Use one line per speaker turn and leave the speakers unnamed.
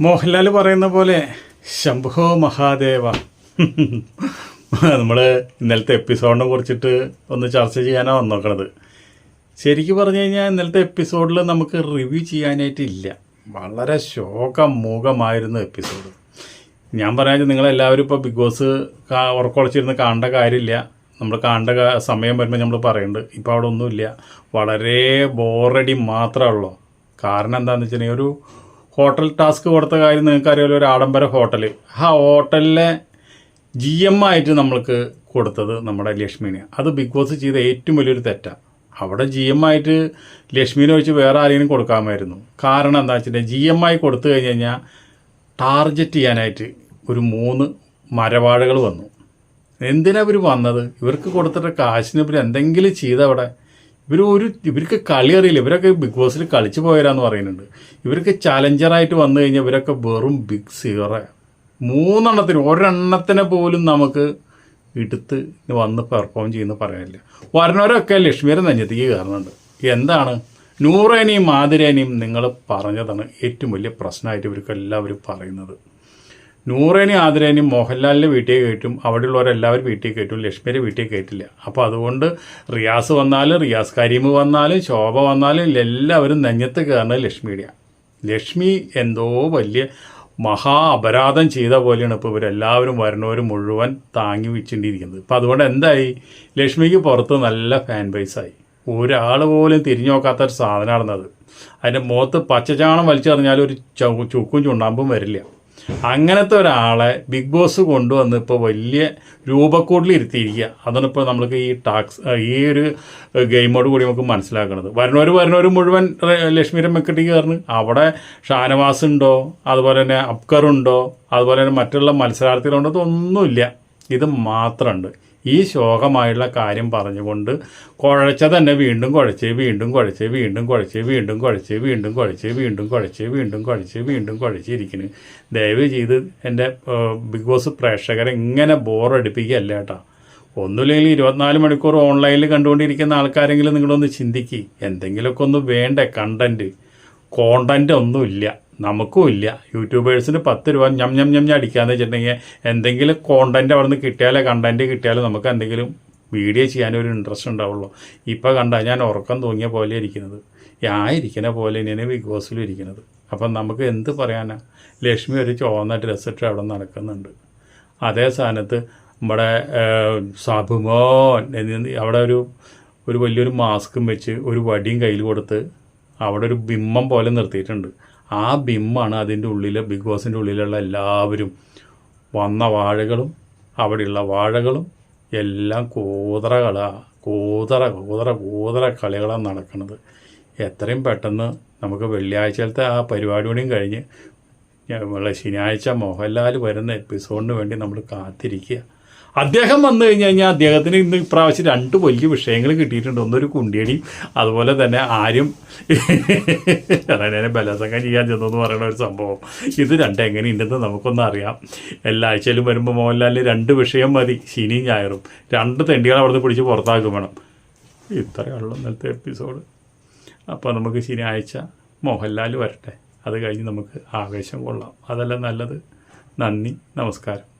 മോഹൻലാൽ പറയുന്ന പോലെ ശംഭോ മഹാദേവ. നമ്മൾ ഇന്നലത്തെ എപ്പിസോഡിനെ കുറിച്ചിട്ട് ഒന്ന് ചർച്ച ചെയ്യാനാണ് വന്നോക്കണത്. ശരിക്കും പറഞ്ഞു കഴിഞ്ഞാൽ ഇന്നലത്തെ എപ്പിസോഡിൽ നമുക്ക് റിവ്യൂ ചെയ്യാനായിട്ടില്ല. വളരെ ശോകമൂകമായിരുന്നു എപ്പിസോഡ്. ഞാൻ പറയാൻ നിങ്ങളെല്ലാവരും ഇപ്പോൾ ബിഗ് ബോസ് ഉറക്കൊളച്ചിരുന്ന് കാണേണ്ട കാര്യമില്ല. നമ്മൾ കാണേണ്ട സമയം വരുമ്പോൾ നമ്മൾ പറയുന്നുണ്ട് ഇപ്പോൾ അവിടെ ഒന്നുമില്ല. വളരെ ബോറടി മാത്രമേ ഉള്ളൂ. കാരണം എന്താണെന്ന് വെച്ചിട്ടുണ്ടെങ്കിൽ ഒരു ഹോട്ടൽ ടാസ്ക് കൊടുത്ത കാര്യം നിങ്ങൾക്കറിയാമല്ലോ ഒരു ആഡംബര ഹോട്ടൽ ആ ഹോട്ടലിലെ ജി എം ആയിട്ട് നമ്മൾക്ക് കൊടുത്തത് നമ്മുടെ ലക്ഷ്മിനെ അത് ബിഗ് ബോസ് ചെയ്ത ഏറ്റവും വലിയൊരു തെറ്റാണ് അവിടെ ജി എം ആയിട്ട് ലക്ഷ്മിനെ വെച്ച് വേറെ ആരെങ്കിലും കൊടുക്കാമായിരുന്നു. കാരണം എന്താ വെച്ചിട്ടുണ്ടെങ്കിൽ ജി എം ആയി കൊടുത്തു കഴിഞ്ഞ് കഴിഞ്ഞാൽ ടാർഗറ്റ് ചെയ്യാനായിട്ട് ഒരു മൂന്ന് മരവാഴകൾ വന്നു. എന്തിനാ ഇവർ വന്നത്? ഇവർക്ക് കൊടുത്തിട്ട് കാശിന് ഇവർ എന്തെങ്കിലും ചെയ്ത അവിടെ ഇവർ ഒരു ഇവർക്ക് കളി അറിയില്ല. ഇവരൊക്കെ ബിഗ് ബോസിൽ കളിച്ചു പോയരാന്ന് പറയുന്നുണ്ട്. ഇവർക്ക് ചലഞ്ചറായിട്ട് വന്നു കഴിഞ്ഞാൽ ഇവരൊക്കെ വെറും ബിഗ് സീറെ മൂന്നെണ്ണത്തിന് ഒരെണ്ണത്തിനെ പോലും നമുക്ക് എടുത്ത് വന്ന് പെർഫോം ചെയ്യുന്ന പറയാനില്ല. വരണവരൊക്കെ ലക്ഷ്മിയുടെ നെഞ്ഞത്തേക്ക് കയറുന്നുണ്ട്. എന്താണ്? നൂറേനെയും മാതിരേനെയും നിങ്ങൾ പറഞ്ഞതാണ് ഏറ്റവും വലിയ പ്രശ്നമായിട്ട് ഇവർക്ക് എല്ലാവരും പറയുന്നത്. നൂറേനെയും ആതിരേനെയും മോഹൻലാലിന്റെ വീട്ടിൽ കയറ്റും അവിടെയുള്ളവരെല്ലാവരും വീട്ടിൽ കയറ്റും ലക്ഷ്മിയുടെ വീട്ടിൽ കയറ്റില്ല. അപ്പോൾ അതുകൊണ്ട് റിയാസ് വന്നാലും റിയാസ് കരീം വന്നാലും ശോഭ വന്നാലും എല്ലാവരും നെഞ്ഞത്ത് കയറുന്നത് ലക്ഷ്മിയുടെയാണ് ലക്ഷ്മി എന്തോ വലിയ മഹാ അപരാധം ചെയ്ത പോലെയാണ് ഇപ്പോൾ ഇവരെല്ലാവരും വരണവരും മുഴുവൻ താങ്ങി വെച്ചിട്ടിരിക്കുന്നത് ഇപ്പം അതുകൊണ്ട് എന്തായി? ലക്ഷ്മിക്ക് പുറത്ത് നല്ല ഫാൻ ബേസായി ഒരാൾ പോലും തിരിഞ്ഞു നോക്കാത്ത ഒരു സാധനമാണെന്നത്. അതിന്റെ മുഖത്ത് പച്ചചാണം വലിച്ചെറിഞ്ഞാലും ഒരു ചുക്കും ചുണ്ണാമ്പും വരില്ല. അങ്ങനത്തെ ഒരാളെ ബിഗ് ബോസ് കൊണ്ടുവന്ന് ഇപ്പോൾ വലിയ രൂപക്കൂടിൽ ഇരുത്തിയിരിക്കുക അതാണ് ഇപ്പോൾ നമ്മൾക്ക് ഈ ടാക്സ് ഈ ഒരു ഗെയിമോട് കൂടി നമുക്ക് മനസ്സിലാക്കുന്നത് വരണവർ വരണവർ മുഴുവൻ ലക്ഷ്മി മെക്കട്ടി കയറുന്നു. അവിടെ ഷാനവാസ് ഉണ്ടോ? അതുപോലെ തന്നെ അബ്കർ ഉണ്ടോ? അതുപോലെ തന്നെ മറ്റുള്ള മത്സരാർത്ഥികളുണ്ടോ? അതൊന്നുമില്ല ഇത് മാത്രമുണ്ട്. ഈ ശോകമായുള്ള കാര്യം പറഞ്ഞുകൊണ്ട് കുഴച്ച തന്നെ വീണ്ടും കുഴച്ച് വീണ്ടും കുഴച്ച് വീണ്ടും കുഴച്ച് വീണ്ടും കുഴച്ച് വീണ്ടും കുഴച്ച് വീണ്ടും കുഴച്ച് വീണ്ടും കുഴച്ച് വീണ്ടും കുഴച്ചിരിക്കുന്നു. ദയവ് ചെയ്ത് എന്റെ ബിഗ് ബോസ് പ്രേക്ഷകരെ ഇങ്ങനെ ബോറടിപ്പിക്കുകയല്ല കേട്ടോ. ഒന്നുമില്ലെങ്കിൽ ഇരുപത്തിനാല് മണിക്കൂർ ഓൺലൈനിൽ കണ്ടുകൊണ്ടിരിക്കുന്ന ആൾക്കാരെങ്കിലും നിങ്ങളൊന്ന് ചിന്തിക്കുക എന്തെങ്കിലുമൊക്കെ ഒന്ന് വേണ്ടേ കണ്ടന്റ് കോണ്ടന്റ് ഒന്നുമില്ല. നമുക്കും ഇല്ല. യൂട്യൂബേഴ്സിന് പത്ത് രൂപ ഞം ഞം ഞം അടിക്കാന്ന് വെച്ചിട്ടുണ്ടെങ്കിൽ എന്തെങ്കിലും കോണ്ടന്റ് അവിടെ നിന്ന് കിട്ടിയാലോ കണ്ടന്റ് കിട്ടിയാലോ നമുക്ക് എന്തെങ്കിലും വീഡിയോ ചെയ്യാനൊരു ഇൻട്രസ്റ്റ് ഉണ്ടാവുള്ളൂ. ഇപ്പോൾ കണ്ട ഞാൻ ഉറക്കം തൂങ്ങിയ പോലെ ഇരിക്കുന്നത്. ആ ഇരിക്കുന്ന പോലെ തന്നെയാണ് ബിഗ് ബോസിലും ഇരിക്കുന്നത് അപ്പം നമുക്ക് എന്ത് പറയാനാ? ലക്ഷ്മി ഒരു ചുവന്ന ഡ്രസ് ഇട്ട് അവിടെ നടക്കുന്നുണ്ട്. അതേ സ്ഥാനത്ത് നമ്മുടെ സാബുമോൻ അവിടെ ഒരു ഒരു വലിയൊരു മാസ്കും വെച്ച് ഒരു വടിയും കയ്യിൽ കൊടുത്ത് അവിടെ ഒരു ബിംബം പോലെ നിർത്തിയിട്ടുണ്ട്. ആ ബിമ്മാണ് അതിന്റെ ഉള്ളിൽ ബിഗ് ബോസിന്റെ ഉള്ളിലുള്ള എല്ലാവരും. വന്ന വാഴകളും അവിടെയുള്ള വാഴകളും എല്ലാം കൂതറകളാണ് കൂതറ കൂതറ കൂതറ കളികളാണ് നടക്കുന്നത്. എത്രയും പെട്ടെന്ന് നമുക്ക് വെള്ളിയാഴ്ചത്തെ ആ പരിപാടി കൂടിയും കഴിഞ്ഞ് ശനിയാഴ്ച മോഹൻലാൽ വരുന്ന എപ്പിസോഡിന് വേണ്ടി നമ്മൾ കാത്തിരിക്കുക. അദ്ദേഹം വന്നു കഴിഞ്ഞ് കഴിഞ്ഞാൽ അദ്ദേഹത്തിന് ഇന്ന് ഇപ്രാവശ്യം രണ്ട് വലിയ വിഷയങ്ങൾ കിട്ടിയിട്ടുണ്ട്. ഒന്നൊരു കുണ്ടിയടി അതുപോലെ തന്നെ ആരും അതായത് ബലസംഗം ചെയ്യാൻ ചെന്നെന്ന് പറയുന്ന ഒരു സംഭവം. ഇത് രണ്ട് എങ്ങനെ ഉണ്ടെന്ന് നമുക്കൊന്നും അറിയാം. എല്ലാ ആഴ്ചയിലും വരുമ്പോൾ മോഹൻലാലിന് രണ്ട് വിഷയം മതി ശനിയും ഞായറും. രണ്ട് തെണ്ടികൾ അവിടുന്ന് പിടിച്ച് പുറത്താക്കും വേണം. ഇത്രയേ ഉള്ളൂ ഇന്നലത്തെ എപ്പിസോഡ്. അപ്പോൾ നമുക്ക് ശനിയാഴ്ച മോഹൻലാൽ വരട്ടെ. അത് കഴിഞ്ഞ് നമുക്ക് ആവേശം കൊള്ളാം. അതെല്ലാം നല്ലത്? നന്ദി നമസ്കാരം.